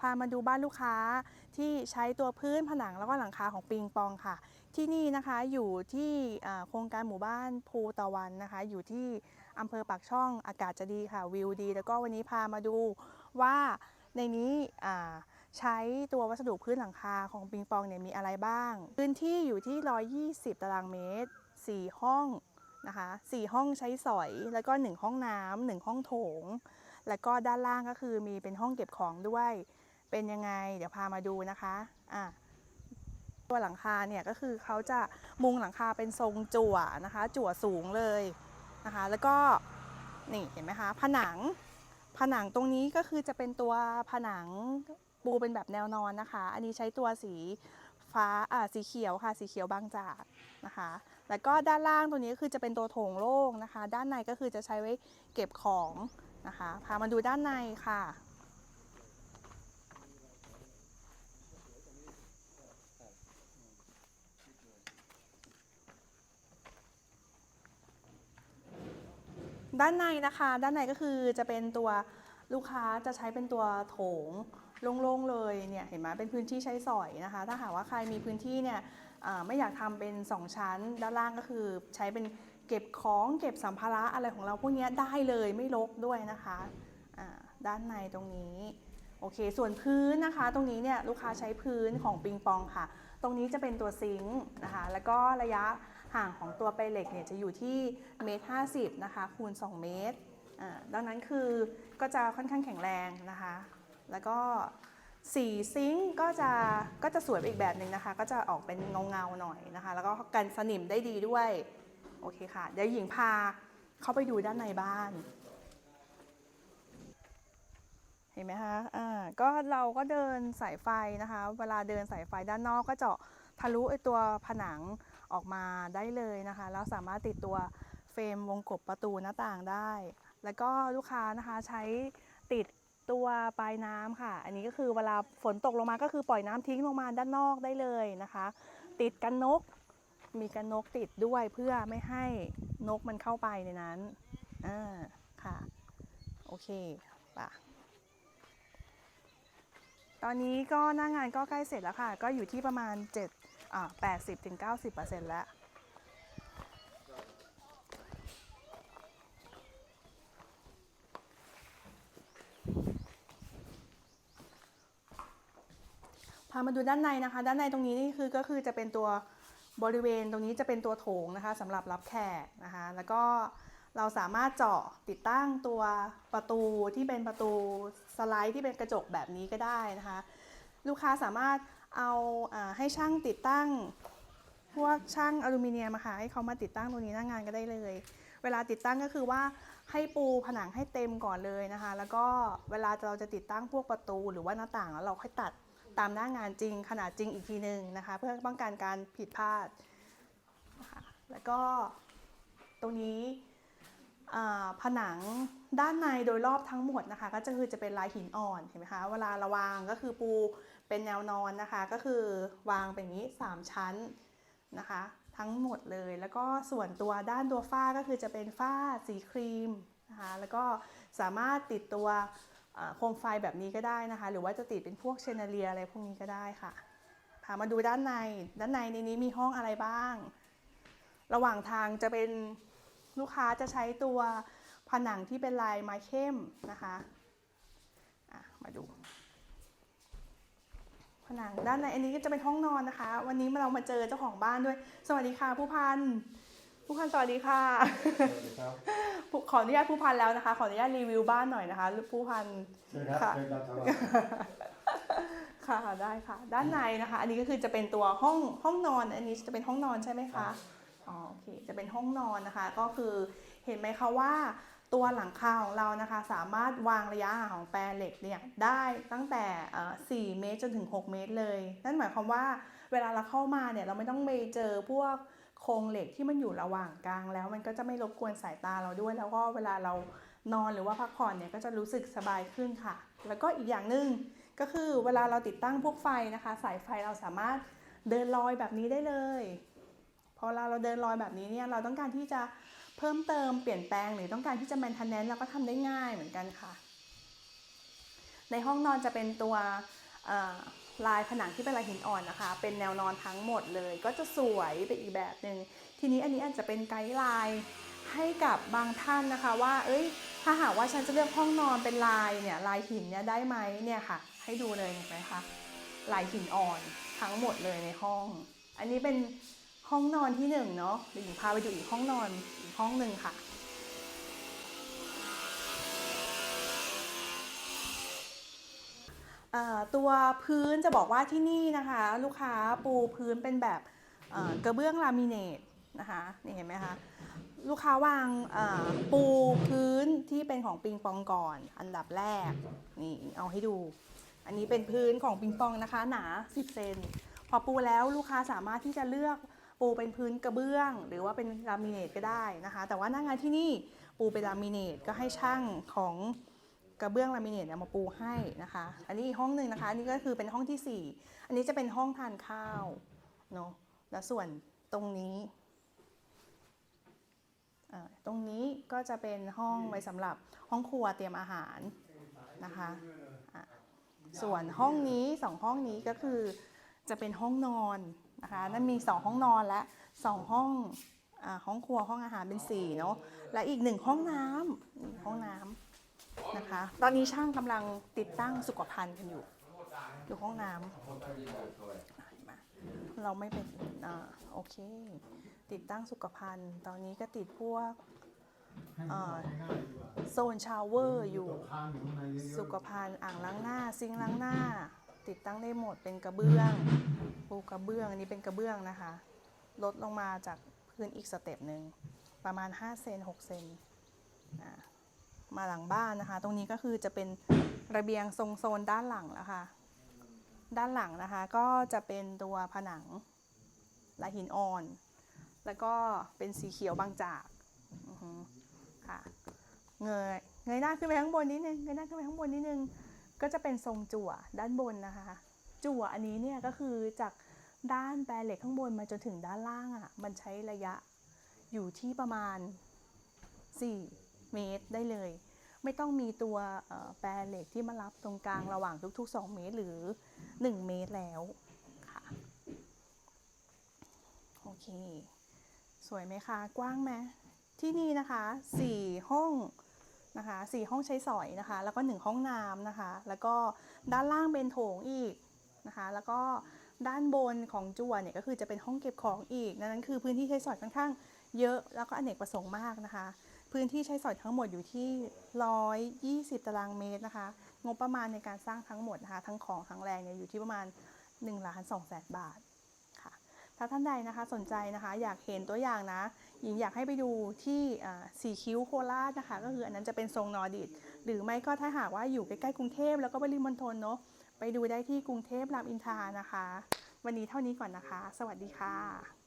พามาดูบ้านลูกค้าที่ใช้ตัวพื้นผนังแล้วก็หลังคาของปิงปองค่ะ ที่นี่นะคะอยู่ที่โครงการหมู่บ้านภูตะวันนะคะ อยู่ที่อำเภอปากช่องอากาศจะดีค่ะวิวดี แล้วก็วันนี้พามาดูว่าในนี้ใช้ตัววัสดุพื้นหลังคาของปิงปองเนี่ยมีอะไรบ้าง พื้นที่อยู่ที่ 120 ตารางเมตร 4 ห้องนะคะ4ห้องใช้สอย แล้วก็ 1 ห้องน้ำหนึ่งห้องโถง แล้วก็ด้านล่างก็คือมีเป็นห้องเก็บของด้วย เป็นยังไง เดี๋ยวพามาดูนะคะอะตัวหลังคาเนี่ยก็คือเขาจะมุงหลังคาเป็นทรงจั่วนะคะ จั่วสูงเลยนะคะ แล้วก็นี่เห็นไหมคะผนังผนังตรงนี้ก็คือจะเป็นตัวผนังปูเป็นแบบแนวนอนนะคะ อันนี้ใช้ตัวสีฟ้าอ่าสีเขียวค่ะ สีเขียวบางจากนะคะ แล้วก็ด้านล่างตัวนี้ก็คือจะเป็นตัวโถงโล่งนะคะ ด้านในก็คือจะใช้ไว้เก็บของนะคะ พามาดูด้านในค่ะ ด้านในนะคะ ด้านในก็คือจะเป็นตัวลูกค้าจะใช้เป็นตัวโถงโล่งๆเลยเนี่ยเห็นไหมเป็นพื้นที่ใช้สอยนะคะ ถ้าหากว่าใครมีพื้นที่เนี่ยไม่อยากทำเป็น 2 ชั้น ด้านล่างก็คือใช้เป็นเก็บของเก็บสัมภาระอะไรของเราพวกนี้ได้เลยไม่รกด้วยนะคะด้านในตรงนี้โอเค ส่วนพื้นนะคะ ตรงนี้เนี่ยลูกค้าใช้พื้นของปิงปองค่ะ ตรงนี้จะเป็นตัวซิงค์นะคะ แล้วก็ระยะห่างของตัวไปเหล็กเนี่ยจะอยู่ที่เมตรห้าสิบนะคะคูณ 2 เมตรอ่าดังนั้นคือก็จะค่อนข้างแข็งแรงนะคะ แล้วก็สีซิงค์ก็จะก็จะสวยไปอีกแบบหนึ่งนะคะ ก็จะออกเป็นเงาเงาหน่อยนะคะ แล้วก็กันสนิมได้ดีด้วย โอเคค่ะ เดี๋ยวหญิงพาเข้าไปดูด้านในบ้าน ห็นไหมคะอ่าก็เราก็เดินสายไฟนะคะ เวลาเดินสายไฟด้านนอกก็เจาะทะลุไอตัวผนังออกมาได้เลยนะคะ แล้วสามารถติดตัวเฟรมวงกบประตูหน้าต่างได้ แล้วก็ลูกค้านะคะใช้ติดตัวปลายน้ำค่ะ อันนี้ก็คือเวลาฝนตกลงมาก็คือปล่อยน้ำทิ้งลงมาด้านนอกได้เลยนะคะ ติดกันนก มีกันนกติดด้วยเพื่อไม่ให้นกมันเข้าไปในนั้นอ่าค่ะ โอเคป่ะ ตอนนี้ก็หน้างานก็ใกล้เสร็จแล้วค่ะ ก็อยู่ที่ประมาณ7อ่า80ถึง90%แล้ว พามาดูด้านในนะคะ ด้านในตรงนี้นี่คือก็คือจะเป็นตัวบริเวณตรงนี้จะเป็นตัวโถงนะคะสำหรับรับแขกนะคะ แล้วก็ เราสามารถเจาะติดตั้งตัวประตูที่เป็นประตูสไลด์ที่เป็นกระจกแบบนี้ก็ได้นะคะ ลูกค้าสามารถเอาอาให้ช่างติดตั้ง พวกช่างอลูมิเนียมอะค่ะให้เขามาติดตั้งตรงนี้หน้างานก็ได้เลย เวลาติดตั้งก็คือว่าให้ปูผนังให้เต็มก่อนเลยนะคะ แล้วก็เวลาเราจะติดตั้งพวกประตูหรือว่าหน้าต่างแล้วเราค่อยตัดตามหน้างานจริงขนาดจริงอีกทีหนึ่งนะคะ เพื่อป้องกันการผิดพลาดนะคะแล้วก็ตรงนี้ ผนังด้านในโดยรอบทั้งหมดนะคะ ก็จะคือจะเป็นลายหินอ่อนเห็นไหมคะเวลาระวางก็คือปูเป็นแนวนอนนะคะ ก็คือวางเป็นอย่างนี้ 3 ชั้นนะคะ ทั้งหมดเลย แล้วก็ส่วนตัวด้านตัวฝ้าก็คือจะเป็นฝ้าสีครีมนะคะแล้วก็สามารถติดตัวโคมไฟแบบนี้ก็ได้นะคะ หรือว่าจะติดเป็นพวกเชนเดอเลียอะไรพวกนี้ก็ได้ค่ะพามาดูด้านในด้านในในนี้มีห้องอะไรบ้าง ระหว่างทางจะเป็น ลูกค้าจะใช้ตัวผนังที่เป็นลายไม้เข้มนะคะอะมาดู ผนังด้านในอันนี้ก็จะเป็นห้องนอนนะคะ วันนี้เรามาเจอเจ้าของบ้านด้วย สวัสดีค่ะผู้พันผู้พันสวัสดีค่ะสวัสดีครับผู้ขออนุญาตผู้พันแล้วนะคะ ขออนุญาตรีวิวบ้านหน่อยนะคะผู้พันเชิญครับค่ะเชิญครับค่ะได้ค่ะ ด้านในนะคะ อันนี้ก็คือจะเป็นตัวห้องห้องนอน อันนี้จะเป็นห้องนอนใช่ไหมคะ อ๋อโอเคจะเป็นห้องนอนนะคะ ก็คือเห็นไหมคะว่าตัวหลังคาของเรานะคะ สามารถวางระยะห่างของแปรเหล็กเนี่ยได้ตั้งแต่เอ่อ4เมตรจนถึง 6 เมตรเลย นั่นหมายความว่าเวลาเราเข้ามาเนี่ยเราไม่ต้องไปเจอพวกโครงเหล็กที่มันอยู่ระหว่างกลาง แล้วมันก็จะไม่รบกวนสายตาเราด้วย แล้วก็เวลาเรานอนหรือว่าพักผ่อนเนี่ยก็จะรู้สึกสบายขึ้นค่ะ แล้วก็อีกอย่างหนึ่งก็คือเวลาเราติดตั้งพวกไฟนะคะ สายไฟเราสามารถเดินลอยแบบนี้ได้เลย พอเราเราเดินลอยแบบนี้เนี่ยเราต้องการที่จะเพิ่มเติมเปลี่ยนแปลงหรือต้องการที่จะแมนเทนแนนเราก็ทำได้ง่ายเหมือนกันค่ะ ในห้องนอนจะเป็นตัวลายผนังที่เป็นลายหินอ่อนนะคะ เป็นแนวนอนทั้งหมดเลย ก็จะสวยไปอีกแบบหนึ่งทีนี้อันนี้อาจจะเป็นไกด์ไลน์ให้กับบางท่านนะคะว่า เอ้ย ถ้าหากว่าฉันจะเลือกห้องนอนเป็นลายเนี่ยลายหินเนี่ยได้ไหมเนี่ยค่ะ ให้ดูเลยเห็นไหมคะลายหินอ่อนทั้งหมดเลยในห้อง อันนี้เป็น ห้องนอนที่หนึ่งเนาะเดี๋ยวหญิงพาไปดูอีกห้องนอนอีกห้องหนึ่งค่ะเอ่อตัวพื้นจะบอกว่าที่นี่นะคะ ลูกค้าปูพื้นเป็นแบบกระเบื้องลามิเนตนะคะนี่เห็นไหมคะลูกค้าวางปูพื้นที่เป็นของปิงปองก่อน อันดับแรกนี่เอาให้ดู อันนี้เป็นพื้นของปิงปองนะคะ หนา 10 เซนพอปูแล้วลูกค้าสามารถที่จะเลือก ปูเป็นพื้นกระเบื้อง หรือว่าเป็นลามิเนตก็ได้นะคะ แต่ว่าหน้างานที่นี่ปูเป็นลามิเนตก็ให้ช่างของกระเบื้องลามิเนตเนี่ยมาปูให้นะคะ อันนี้อีกห้องหนึ่งนะคะ อันนี้ก็คือเป็นห้องที่ 4 อันนี้จะเป็นห้องทานข้าวเนาะ แล้วส่วนตรงนี้ ตรงนี้ก็จะเป็นห้องไว้สำหรับห้องครัวเตรียมอาหารนะคะะส่วนห้องนี้สองห้องนี้ก็คือจะเป็นห้องนอน นะคะนั่นมีสองห้องนอนและสองห้องอห้องครัวห้องอาหารเป็นสี่เนาะและอีกหนึ่งห้องน้ำห้องน้ำนะคะ ตอนนี้ช่างกำลังติดตั้งสุขภัณฑ์กันอยู่อยู่ห้องน้ำมาเราไม่เป็นอ่าโอเค ติดตั้งสุขภัณฑ์ ตอนนี้ก็ติดพวกโซนชาวเวอร์อยู่ สุขภัณฑ์อ่างล้างหน้า ซิงล้างหน้า ติดตั้งได้หมดเป็นกระเบื้องปูกระเบื้องอันนี้เป็นกระเบื้องนะคะ ลดลงมาจากพื้นอีกสเต็ปหนึ่งประมาณ5เซน6เซนมาหลังบ้านนะคะ ตรงนี้ก็คือจะเป็นระเบียงทรงโซนด้านหลังแล้วค่ะ ด้านหลังนะคะก็จะเป็นตัวผนังลายหินอ่อน แล้วก็เป็นสีเขียวบางจากค่ะเงยเงยหน้าขึ้นไปข้างบนนิดนึงเงยหน้าขึ้นไปข้างบนนิดนึง ก็จะเป็นทรงจั่วด้านบนนะคะ จั่วอันนี้เนี่ยก็คือจากด้านแปรเหล็กข้างบนมาจนถึงด้านล่างอะ่ะมันใช้ระยะอยู่ที่ประมาณ 4 เมตรได้เลย ไม่ต้องมีตัวแปรเหล็กที่มารับตรงกลางระหว่างทุก ๆ 2 เมตรหรือ 1 เมตรแล้วค่ะโอเค สวยไหมคะ กว้างไหมที่นี่นะคะ 4 ห้อง นะคะสี่ห้องใช้สอยนะคะ แล้วก็หนึ่งห้องน้ำนะคะ แล้วก็ด้านล่างเป็นโถงอีกนะคะ แล้วก็ด้านบนของจั่วเนี่ยก็คือจะเป็นห้องเก็บของอีก นั้นคือพื้นที่ใช้สอยค่อนข้างเยอะ แล้วก็อเนกประสงค์มากนะคะ พื้นที่ใช้สอยทั้งหมดอยู่ที่ 120 ตารางเมตรนะคะ งบประมาณในการสร้างทั้งหมดนะคะ ทั้งของทั้งแรงเนี่ยอยู่ที่ประมาณ1ล้าน2แสนบาท ถ้าท่านใดนะคะสนใจนะคะอยากเห็นตัวอย่างนะหญิงอยากให้ไปดูที่สีคิ้วโคราชนะคะ ก็คืออันนั้นจะเป็นทรงนอร์ดิตหรือไม่ก็ถ้าหากว่าอยู่ใกล้ๆกรุงเทพแล้วก็ปริมณฑลเนาะไปดูได้ที่กรุงเทพรามอินทานะคะ วันนี้เท่านี้ก่อนนะคะ สวัสดีค่ะ